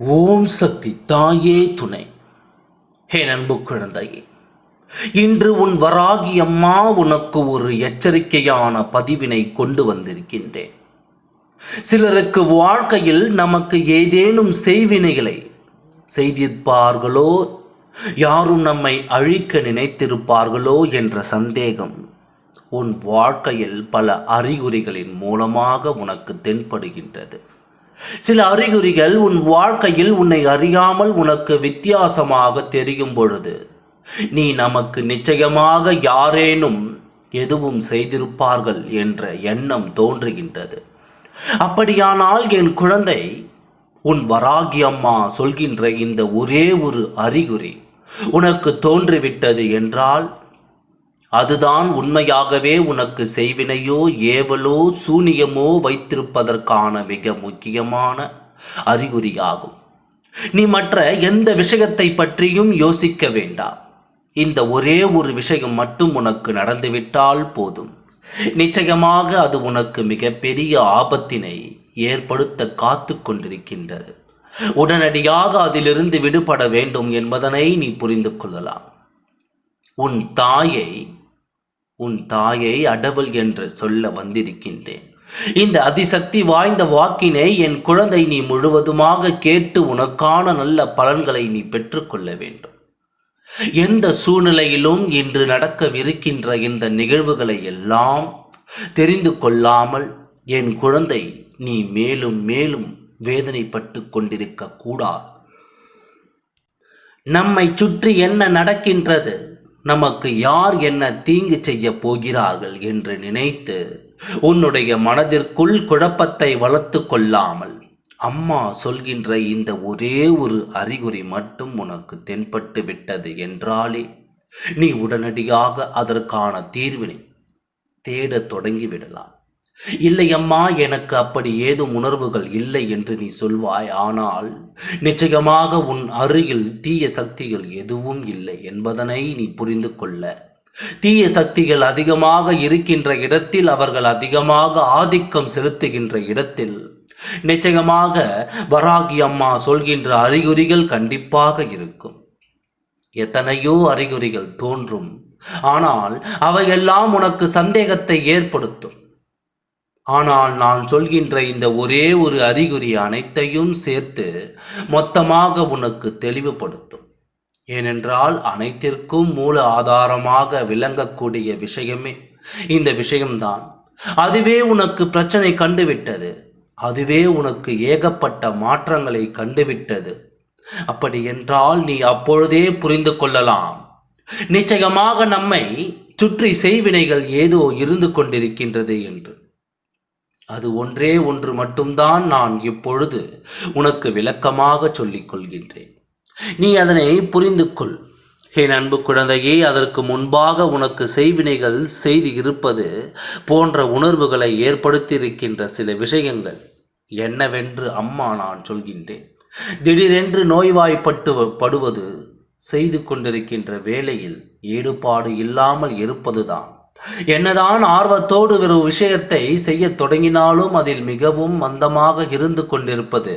ஓம் சக்தி தாயே துணை. ஹே நண்பு குழந்தையே இன்று உன் வராகி அம்மா உனக்கு ஒரு எச்சரிக்கையான பதிவினை கொண்டு வந்திருக்கின்றேன். சிலருக்கு வாழ்க்கையில் நமக்கு ஏதேனும் செய்வினைகளை செய்திருப்பார்களோ யாரும் நம்மை அழிக்க நினைத்திருப்பார்களோ என்ற சந்தேகம் உன் வாழ்க்கையில் பல அறிகுறிகளின் மூலமாக உனக்கு தென்படுகின்றது. சில அறிகுறிகள் உன் வாழ்க்கையில் உன்னை அறியாமல் உனக்கு வித்தியாசமாக தெரியும் பொழுது நீ நமக்கு நிச்சயமாக யாரேனும் எதுவும் செய்திருப்பார்கள் என்ற எண்ணம் தோன்றுகின்றது. அப்படியானால் என் குழந்தை உன் வராகி அம்மா சொல்கின்ற இந்த ஒரே ஒரு அறிகுறி உனக்கு தோன்றிவிட்டது என்றால் அதுதான் உண்மையாகவே உனக்கு செய்வினையோ ஏவலோ சூனியமோ வைத்திருப்பதற்கான மிக முக்கியமான அறிகுறியாகும். நீ மற்ற எந்த விஷயத்தை பற்றியும் யோசிக்க வேண்டாம். இந்த ஒரே ஒரு விஷயம் மட்டும் உனக்கு நடந்துவிட்டால் போதும். நிச்சயமாக அது உனக்கு மிகப்பெரிய ஆபத்தினை ஏற்படுத்த காத்து கொண்டிருக்கின்றது. உடனடியாக அதிலிருந்து விடுபட வேண்டும் என்பதனை நீ புரிந்து கொள்ளலாம். உன் தாயை உன் தாயை அடவல் என்று சொல்ல வந்திருக்கின்றேன். இந்த அதிசக்தி வாய்ந்த வாக்கினை என் குழந்தை நீ முழுவதுமாக கேட்டு உனக்கான நல்ல பலன்களை நீ பெற்றுக்கொள்ள வேண்டும். எந்த சூழ்நிலையிலும் இன்று நடக்கவிருக்கின்ற இந்த நிகழ்வுகளை எல்லாம் தெரிந்து கொள்ளாமல் என் குழந்தை நீ மேலும் மேலும் வேதனைப்பட்டு கொண்டிருக்க கூடாது. நம்மை சுற்றி என்ன நடக்கின்றது? நமக்கு யார் என்ன தீங்கு செய்ய போகிறார்கள் என்று நினைத்து உன்னுடைய மனதிற்குள் குழப்பத்தை வளர்த்து கொள்ளாமல் அம்மா சொல்கின்ற இந்த ஒரே ஒரு அறிகுறி மட்டும் உனக்கு தென்பட்டு விட்டது என்றாலே நீ உடனடியாக அதற்கான தீர்வினை தேடத் தொடங்கிவிடலாம் இல்லை அம்மா எனக்கு அப்படி ஏதும் உணர்வுகள் இல்லை என்று நீ சொல்வாய். ஆனால் நிச்சயமாக உன் அருகில் தீய சக்திகள் எதுவும் இல்லை என்பதனை நீ புரிந்து கொள்ள. தீய சக்திகள் அதிகமாக இருக்கின்ற இடத்தில் அவர்கள் அதிகமாக ஆதிக்கம் செலுத்துகின்ற இடத்தில் நிச்சயமாக வராகி அம்மா சொல்கின்ற அறிகுறிகள் கண்டிப்பாக இருக்கும். எத்தனையோ அறிகுறிகள் தோன்றும். ஆனால் அவையெல்லாம் உனக்கு சந்தேகத்தை ஏற்படுத்தும். ஆனால் நான் சொல்கின்ற இந்த ஒரே ஒரு அறிகுறி அனைத்தையும் சேர்த்து மொத்தமாக உனக்கு தெளிவுபடுத்தும். ஏனென்றால் அனைத்திற்கும் மூல ஆதாரமாக விளங்கக்கூடிய விஷயமே இந்த விஷயம்தான். அதுவே உனக்கு பிரச்சனை கண்டுவிட்டது. அதுவே உனக்கு ஏகப்பட்ட மாற்றங்களை கண்டுவிட்டது. அப்படி என்றால் நீ அப்பொழுதே புரிந்து கொள்ளலாம். நிச்சயமாக நம்மை சுற்றி செய்வினைகள் ஏதோ இருந்து கொண்டிருக்கின்றது என்று. அது ஒன்றே ஒன்று மட்டும்தான் நான் இப்பொழுது உனக்கு விளக்கமாக சொல்லிக் கொள்கின்றேன். நீ அதனை புரிந்து கொள். என் அன்பு குழந்தையே அதற்கு முன்பாக உனக்கு செய்வினைகள் செய்து இருப்பது போன்ற உணர்வுகளை ஏற்படுத்தியிருக்கின்ற சில விஷயங்கள். என்னவென்று அம்மா நான் சொல்கின்றேன். திடீரென்று நோய்வாய்ப்பட்டு படுவது செய்து கொண்டிருக்கின்ற வேளையில் ஈடுபாடு இல்லாமல் இருப்பதுதான். என்னதான் ஆர்வத்தோடு ஒரு விஷயத்தை செய்ய தொடங்கினாலும் அதில் மிகவும் மந்தமாக இருந்து கொண்டிருப்பது.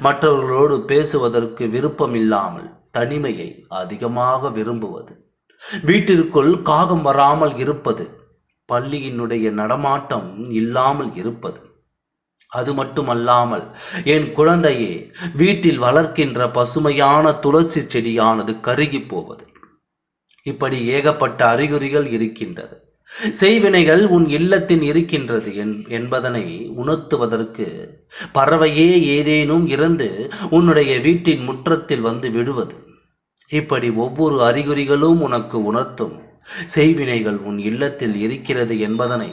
மற்றவர்களோடு பேசுவதற்கு விருப்பம் இல்லாமல் தனிமையை அதிகமாக விரும்புவது. வீட்டிற்குள் காகம் வராமல் இருப்பது. பள்ளியினுடைய நடமாட்டம் இல்லாமல் இருப்பது. அது மட்டுமல்லாமல் என் குழந்தையே வீட்டில் வளர்க்கின்ற பசுமையான துளசி செடியானது கருகி போவது. இப்படி ஏகப்பட்ட அறிகுறிகள் இருக்கின்றது. செய்வினைகள் உன் இல்லத்தில் இருக்கின்றது என்பதனை உணர்த்துவதற்கு பறவையே ஏதேனும் இறந்து உன்னுடைய வீட்டின் முற்றத்தில் வந்து விடுவது. இப்படி ஒவ்வொரு அறிகுறிகளும் உனக்கு உணர்த்தும். செய்வினைகள் உன் இல்லத்தில் இருக்கிறது என்பதனை.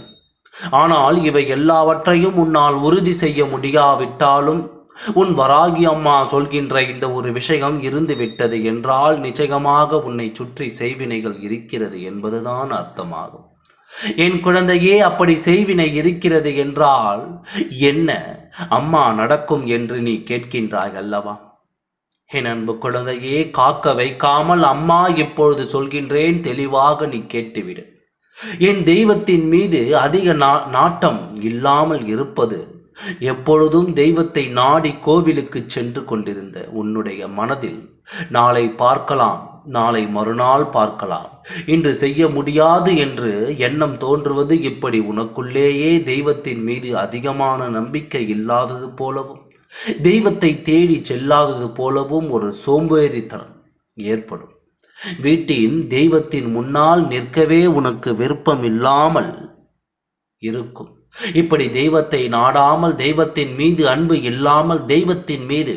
ஆனால் இவை எல்லாவற்றையும் உன்னால் உறுதி செய்ய முடியாவிட்டாலும் உன் வராகி அம்மா சொல்கின்ற இந்த ஒரு விஷயம் இருந்து விட்டது என்றால் நிச்சயமாக உன்னை சுற்றி செய்வினைகள் இருக்கிறது என்பதுதான் அர்த்தமாகும். என் குழந்தையே அப்படி செய்வினை இருக்கிறது என்றால் என்ன? அம்மா நடக்கும் என்று நீ கேட்கின்றாய் அல்லவா? என் அன்பு குழந்தையே காக்க வைக்காமல் அம்மா இப்பொழுது சொல்கின்றேன் தெளிவாக நீ கேட்டுவிடு. என் தெய்வத்தின் மீது அதிக நாட்டம் இல்லாமல் இருப்பது எப்பொழுதும் தெய்வத்தை நாடி கோவிலுக்கு சென்று கொண்டிருந்த உன்னுடைய மனதில். நாளை பார்க்கலாம். நாளை மறுநாள் பார்க்கலாம். இன்று செய்ய முடியாது என்று எண்ணம் தோன்றுவது இப்படி உனக்குள்ளேயே தெய்வத்தின் மீது அதிகமான நம்பிக்கை இல்லாதது போலவும் தெய்வத்தை தேடி செல்லாதது போலவும் ஒரு சோம்பேறித்தனம் ஏற்படும். வீட்டின் தெய்வத்தின் முன்னால் நிற்கவே உனக்கு விருப்பம் இல்லாமல் இருக்கும். இப்படி தெய்வத்தை நாடாமல் தெய்வத்தின் மீது அன்பு இல்லாமல் தெய்வத்தின் மீது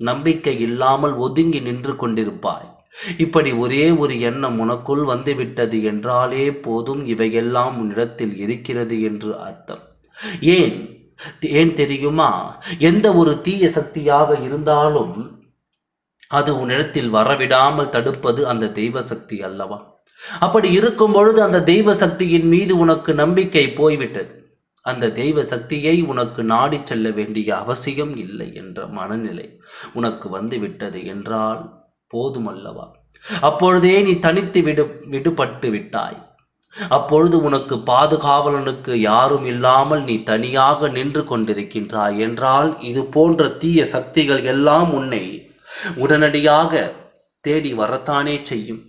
நம்பிக்கை இல்லாமல் ஒதுங்கி நின்று கொண்டிருப்பாய். இப்படி ஒரே ஒரு எண்ணம் உனக்குள் வந்துவிட்டது என்றாலே போதும் இவையெல்லாம் உன்னிடத்தில் இருக்கிறது என்று அர்த்தம். ஏன்? ஏன் தெரியுமா? எந்த ஒரு தீய சக்தியாக இருந்தாலும் அது உன்னிடத்தில் வரவிடாமல் தடுப்பது அந்த தெய்வ சக்தி அல்லவா? அப்படி இருக்கும் பொழுது அந்த தெய்வ சக்தியின் மீது உனக்கு நம்பிக்கை போய்விட்டது. அந்த தெய்வ சக்தியை உனக்கு நாடி செல்ல வேண்டிய அவசியம் இல்லை என்ற மனநிலை உனக்கு வந்து விட்டது போதுமல்லவா? அப்பொழுதே நீ தனித்து விடு விடுபட்டு விட்டாய். அப்பொழுது உனக்கு பாதுகாவலனுக்கு யாரும் இல்லாமல் நீ தனியாக நின்று கொண்டிருக்கின்றாய் என்றால் இது போன்ற தீய சக்திகள் எல்லாம் உன்னை உடனடியாக தேடி வரத்தானே செய்யும்.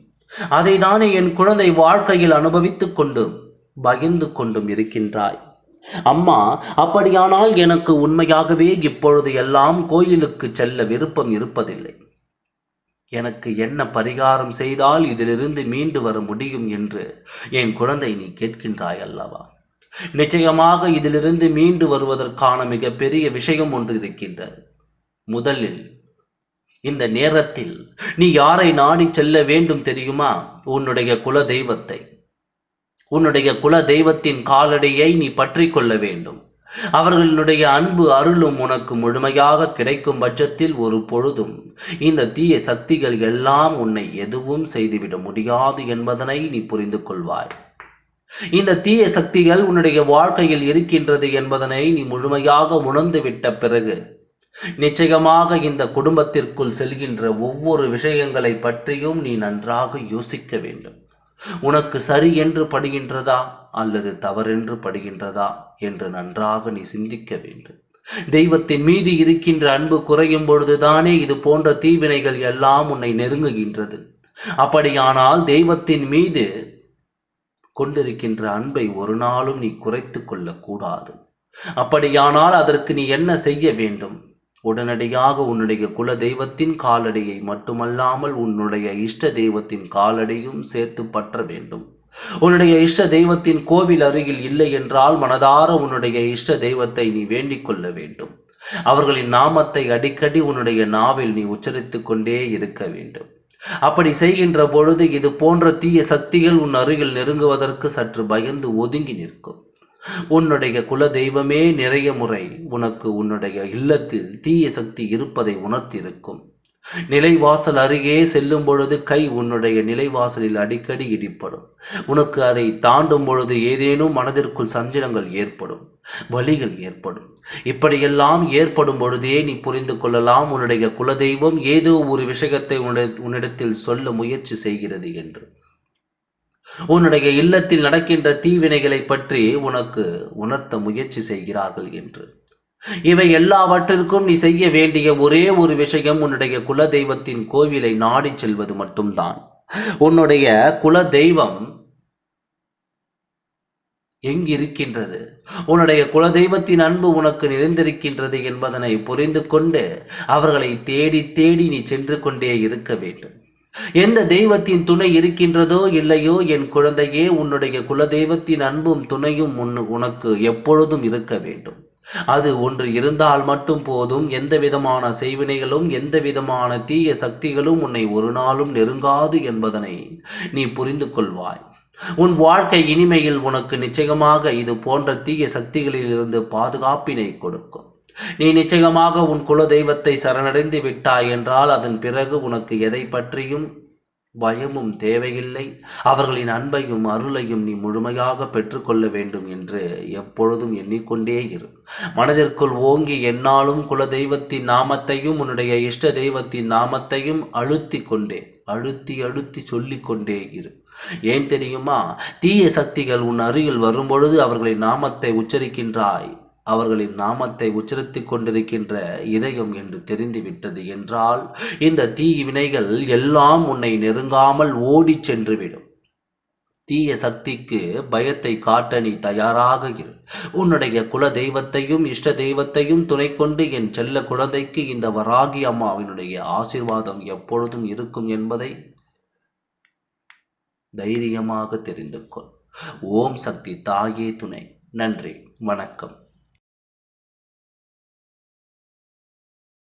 அதை தானே என் குழந்தை வாழ்க்கையில் அனுபவித்துக் கொண்டும் பகிர்ந்து கொண்டும் இருக்கின்றாய். அம்மா அப்படியானால் எனக்கு உண்மையாகவே இப்பொழுது எல்லாம் கோயிலுக்கு செல்ல விருப்பம் இருப்பதில்லை. எனக்கு என்ன பரிகாரம் செய்தால் இதிலிருந்து மீண்டு வர முடியும் என்று என் குழந்தை நீ கேட்கின்றாய் அல்லவா? நிச்சயமாக இதிலிருந்து மீண்டு வருவதற்கான மிகப்பெரிய விஷயம் ஒன்று இருக்கின்றது. முதலில் இந்த நேரத்தில் நீ யாரை நாடி செல்ல வேண்டும் தெரியுமா? உன்னுடைய குல தெய்வத்தை உன்னுடைய குல தெய்வத்தின் காலடியை நீ பற்றி கொள்ள வேண்டும். அவர்களுடைய அன்பு அருளும் உனக்கு முழுமையாக கிடைக்கும் பட்சத்தில் ஒரு பொழுதும் இந்த தீய சக்திகள் எல்லாம் உன்னை எதுவும் செய்துவிட முடியாது என்பதனை நீ புரிந்து கொள்வாய். இந்த தீய சக்திகள் உன்னுடைய வாழ்க்கையில் இருக்கின்றது என்பதனை நீ முழுமையாக உணர்ந்து விட்ட பிறகு நிச்சயமாக இந்த குடும்பத்திற்குள் செல்கின்ற ஒவ்வொரு விஷயங்களை பற்றியும் நீ நன்றாக யோசிக்க வேண்டும். உனக்கு சரி என்று படுகின்றதா அல்லது தவறென்று படுகின்றதா என்று நன்றாக நீ சிந்திக்க வேண்டும். தெய்வத்தின் மீது இருக்கின்ற அன்பு குறையும் பொழுதுதானே இது போன்ற தீவினைகள் எல்லாம் உன்னை நெருங்குகின்றது. அப்படியானால் தெய்வத்தின் மீது கொண்டிருக்கின்ற அன்பை ஒரு நாளும் நீ குறைத்து கொள்ளக்கூடாது. அப்படியானால் அதற்கு நீ என்ன செய்ய வேண்டும்? உடனடியாக உன்னுடைய குல தெய்வத்தின் காலடியை மட்டுமல்லாமல் உன்னுடைய இஷ்ட தெய்வத்தின் காலடியும் சேர்த்து பற்ற வேண்டும். உன்னுடைய இஷ்ட தெய்வத்தின் கோவில் அருகில் இல்லை என்றால் மனதார உன்னுடைய இஷ்ட தெய்வத்தை நீ வேண்டிக் கொள்ள வேண்டும். அவர்களின் நாமத்தை அடிக்கடி உன்னுடைய நாவில் நீ உச்சரித்து கொண்டே இருக்க வேண்டும். அப்படி செய்கின்ற பொழுது இது போன்ற தீய சக்திகள் உன் அருகில் நெருங்குவதற்கு சற்று பயந்து ஒதுங்கி நிற்கும். உன்னுடைய குல தெய்வமே நிறைய முறை உனக்கு உன்னுடைய இல்லத்தில் தீய சக்தி இருப்பதை உணர்த்தியிருக்கும் நிலைவாசல் அருகே செல்லும் பொழுது கை உன்னுடைய நிலைவாசலில் அடிக்கடி இடிப்படும். உனக்கு அதை தாண்டும் பொழுது ஏதேனும் மனதிற்குள் சஞ்சலங்கள் ஏற்படும் வலிகள் ஏற்படும். இப்படியெல்லாம் ஏற்படும் பொழுதே நீ புரிந்து கொள்ளலாம் உன்னுடைய குலதெய்வம் ஏதோ ஒரு விஷயத்தை உன்னிடத்தில் சொல்ல முயற்சி செய்கிறது என்று. உன்னுடைய இல்லத்தில் நடக்கின்ற தீவினைகளை பற்றி உனக்கு உணர்த்த முயற்சி செய்கிறார்கள் என்று. இவை எல்லாவற்றிற்கும் நீ செய்ய வேண்டிய ஒரே ஒரு விஷயம் உன்னுடைய குலதெய்வத்தின் கோவிலை நாடி செல்வது மட்டும்தான். உன்னுடைய குல தெய்வம் எங்கிருக்கின்றது? உன்னுடைய குலதெய்வத்தின் அன்பு உனக்கு நிறைந்திருக்கின்றது என்பதனை புரிந்து கொண்டு அவர்களை தேடி தேடி நீ சென்று கொண்டே இருக்க வேண்டும். எந்த தெய்வத்தின் துணை இருக்கின்றதோ இல்லையோ என் குழந்தையே உன்னுடைய குலதெய்வத்தின் அன்பும் துணையும் உனக்கு எப்பொழுதும் இருக்க வேண்டும். அது ஒன்று இருந்தால் மட்டும் போதும். எந்த விதமான செய்வினைகளும் எந்த விதமான தீய சக்திகளும் உன்னை ஒரு நாளும் நெருங்காது என்பதனை நீ புரிந்து கொள்வாய். உன் வாழ்க்கை இனிமையில் உனக்கு நிச்சயமாக இது போன்ற தீய சக்திகளில் இருந்து பாதுகாப்பினை கொடுக்கும். நீ நிச்சயமாக உன் குல தெய்வத்தை சரணடைந்து விட்டாய் என்றால் அதன் பிறகு உனக்கு எதை பற்றியும் பயமும் தேவையில்லை. அவர்களின் அன்பையும் அருளையும் நீ முழுமையாக பெற்றுக்கொள்ள வேண்டும் என்று எப்பொழுதும் எண்ணிக்கொண்டே இரு. மனதிற்குள் ஓங்கி என்னாலும் குல தெய்வத்தின் நாமத்தையும் உன்னுடைய இஷ்ட தெய்வத்தின் நாமத்தையும் அழுத்தி கொண்டே அழுத்தி அழுத்தி சொல்லிக்கொண்டே இரு. ஏன் தெரியுமா? தீய சக்திகள் உன் அருகில் வரும்பொழுது அவர்களின் நாமத்தை உச்சரிக்கின்றாய். அவர்களின் நாமத்தை உச்சரித்துக் கொண்டிருக்கின்ற இதயம் என்று தெரிந்துவிட்டது என்றால் இந்த தீ வினைகள் எல்லாம் உன்னை நெருங்காமல் ஓடிச் சென்றுவிடும். தீய சக்திக்கு பயத்தை காட்ட நீ தயாராக இரு. உன்னுடைய குல தெய்வத்தையும் இஷ்ட தெய்வத்தையும் துணை கொண்டு என் செல்ல குழந்தைக்கு இந்த வராகி அம்மாவினுடைய ஆசிர்வாதம் எப்பொழுதும் இருக்கும் என்பதை தைரியமாக தெரிந்து கொள். ஓம் சக்தி தாயே துணை. நன்றி. வணக்கம்.